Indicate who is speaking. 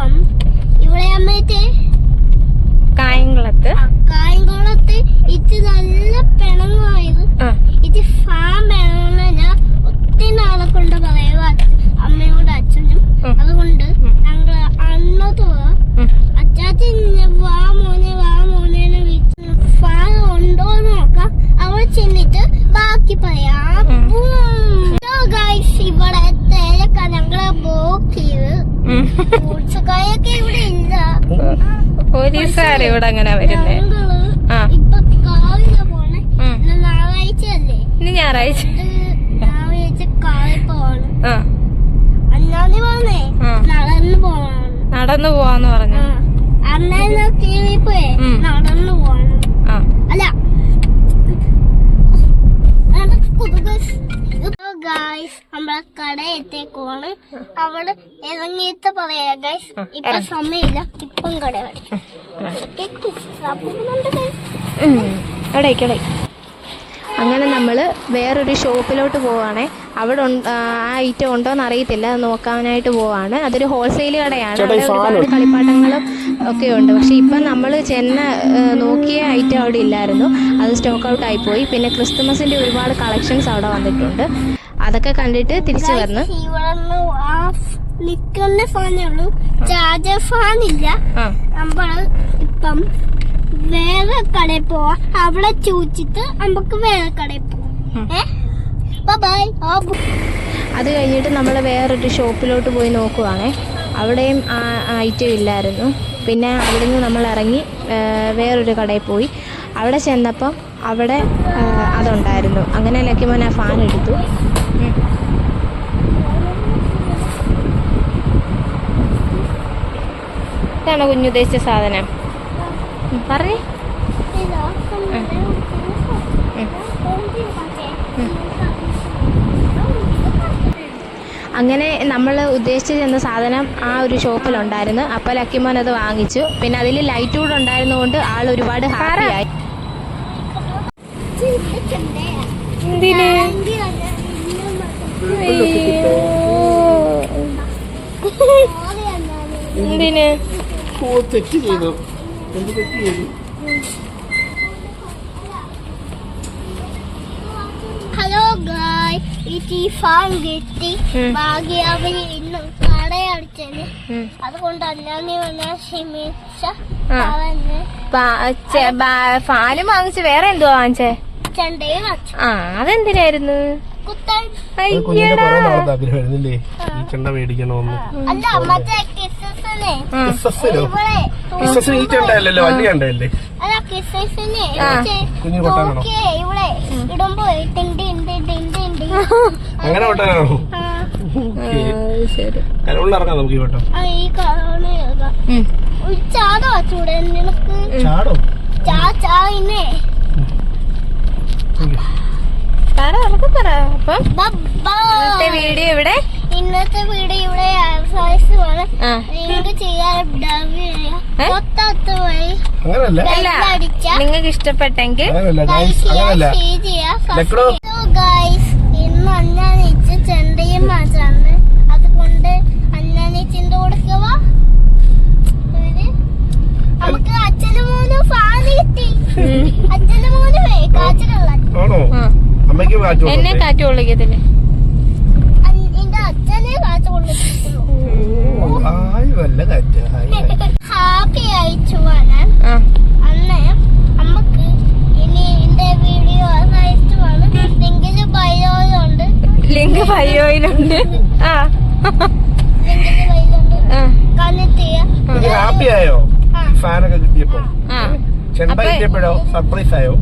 Speaker 1: ഇപ്പം ഇവിടെ അമ്മയത്തെ
Speaker 2: കായംകുളത്ത്.
Speaker 1: കായംകുളത്ത് ഇത് നല്ല പിണങ്ങായത് ഇത് ഫാം വേണമെന്ന് ഞാൻ ഒത്തിരി നാളെ കൊണ്ട് പറയുക അമ്മയോട് അച്ഛനും. അതുകൊണ്ട്. ഞങ്ങൾ അന്നത്
Speaker 2: ഉം.
Speaker 1: അച്ചാച്ചൻ വാ മോനെ വാ മോനെ വീട്ടിൽ ഫാം ഉണ്ടോ എന്ന് നോക്കാം. അവിടെ ചെന്നിട്ട് ബാക്കി പറയാം.
Speaker 2: പോലീസുകാർ ഇവിടെ അങ്ങനെ വരുന്നേ? ആ. ഇനി ഞായറാഴ്ച. ആ.
Speaker 1: നടന്നു
Speaker 2: പോവാന്ന് പറഞ്ഞു.
Speaker 1: കീഴി പോയേ? കട അവൾ ഇറങ്ങിയിട്ട് പറയാ
Speaker 2: ഗൈസ്
Speaker 1: ഇപ്പൊ. സമയമില്ല. ഇപ്പം കട വരും.
Speaker 2: അവിടെ അവിടെ അങ്ങനെ നമ്മൾ വേറൊരു ഷോപ്പിലോട്ട് പോവാണേ. അവിടെ ആ ഐറ്റം ഉണ്ടോന്ന് അറിയത്തില്ല. അത് നോക്കാനായിട്ട് പോവാണ്. അതൊരു ഹോൾസെയിൽ കടയാണ്. അവിടെ ഒരുപാട് കളിപ്പാട്ടങ്ങളും ഒക്കെ ഉണ്ട്. പക്ഷെ ഇപ്പം നമ്മൾ ചെന്ന നോക്കിയ ഐറ്റം അവിടെ ഇല്ലായിരുന്നു. അത് സ്റ്റോക്ക് ഔട്ട് ആയിപ്പോയി പിന്നെ ക്രിസ്തുമസിന്റെ ഒരുപാട് കളക്ഷൻസ് അവിടെ വന്നിട്ടുണ്ട്. അതൊക്കെ കണ്ടിട്ട് തിരിച്ചു
Speaker 1: ആ നിക്കുന്ന ഫാനേ ഉള്ളൂ. ചാർജർ ഫാൻ ഇല്ല നമ്മൾ ഇപ്പം വേറെ കടയിൽ പോവാ. അവിടെ ചോദിച്ചിട്ട് നമുക്ക് വേറെ കടയിൽ പോവാം. ബൈ
Speaker 2: അത് കഴിഞ്ഞിട്ട് നമ്മൾ വേറൊരു ഷോപ്പിലോട്ട് പോയി നോക്കുവാണേ. അവിടെയും ആ ഐറ്റം ഇല്ലായിരുന്നു. പിന്നെ അവിടെ നിന്ന് നമ്മൾ ഇറങ്ങി വേറൊരു കടയിൽ പോയി. അവിടെ ചെന്നപ്പം അവിടെ അതുണ്ടായിരുന്നു. അങ്ങനെ ലക്കിമോൻ ആ ഫാൻ എടുത്തു. ഇതാണ് കുഞ്ഞുദ്ദേശിച്ച സാധനം? പറഞ്ഞേ. അങ്ങനെ നമ്മൾ ഉദ്ദേശിച്ച് ചെന്ന സാധനം ആ ഒരു ഷോപ്പിലുണ്ടായിരുന്നു. അപ്പോൾ ലക്കിമോൻ അത് വാങ്ങിച്ചു. പിന്നെ അതിൽ ലൈറ്റ് കൂടെ ഉണ്ടായിരുന്നതുകൊണ്ട് ആൾ ഒരുപാട് ഹാപ്പിയായി എന്തിന്?
Speaker 3: തെറ്റ് ചെയ്തു. എന്ത് തെറ്റ് ചെയ്തു?
Speaker 1: ഹലോ ഗായ് ഇത് ഈ ഫാൻ കിട്ടി
Speaker 2: ഉം.
Speaker 1: ഭാഗ്യാവലി ഇന്ന് കടയടിച്ചത് അതുകൊണ്ട് അല്ലാതെ വന്ന ക്ഷമിച്ച
Speaker 2: ഫാനും വാങ്ങിച്ച് വേറെ എന്തുവാ വാങ്ങിച്ചേ? ആ അതെന്തിനായിരുന്നു?
Speaker 3: ആഗ്രഹമായിരുന്നില്ലേ ഈ ചെണ്ട മേടിക്കണമെന്ന്. വലിയ ചെണ്ടയല്ലേ? കുഞ്ഞു കൊട്ടാനാണോ? അങ്ങനെ കൊട്ടാനാണോ നമുക്ക് ഈ വട്ടം.
Speaker 1: നിനക്ക്?
Speaker 3: ചാടോ?
Speaker 1: ചാ ചാ ഇന്നെ.
Speaker 2: ഉറക്കെ പറ അപ്പം ഇന്നത്തെ വീഡിയോ ഇവിടെ
Speaker 1: ഇന്നത്തെ വീഡിയോ ഇവിടെ നിങ്ങൾക്ക് ചെയ്യാൻ
Speaker 2: നിങ്ങൾക്ക് ഇഷ്ടപ്പെട്ടെങ്കിൽ
Speaker 1: ഇന്ന് അന്നാനിച്ച് ചെണ്ടയും മാത്രമാണ് അതുകൊണ്ട് അന്നാനിച്ചിന്റെ നമുക്ക് അച്ഛനും മോനും ഫാൻ കിട്ടി. അച്ഛനും മോനും കാച്ചിലുള്ള
Speaker 3: ആണോ? അമ്മയ്ക്ക് കാറ്റ്
Speaker 2: എന്നെ? കാറ്റ് കൊള്ളിക്കത്തില്ല.
Speaker 1: ഹാപ്പി അയച്ചു പോകാൻ
Speaker 2: ആ.
Speaker 1: അന്നേ നമുക്ക് ഇനി എന്റെ വീഡിയോ അയച്ചുമാണ് ലിങ്കിൽ ബയോയിലുണ്ട്
Speaker 2: ലിങ്ക് ബയോയിലുണ്ട് ആ.
Speaker 3: ഹാപ്പി ആയോ. ഫാനൊക്കെ കിട്ടിയപ്പോ?
Speaker 2: ആ.
Speaker 3: ചെണ്ട
Speaker 2: അപ്പൊ-
Speaker 3: കിട്ടിയപ്പോഴോ? സർപ്രൈസ് ആയോ?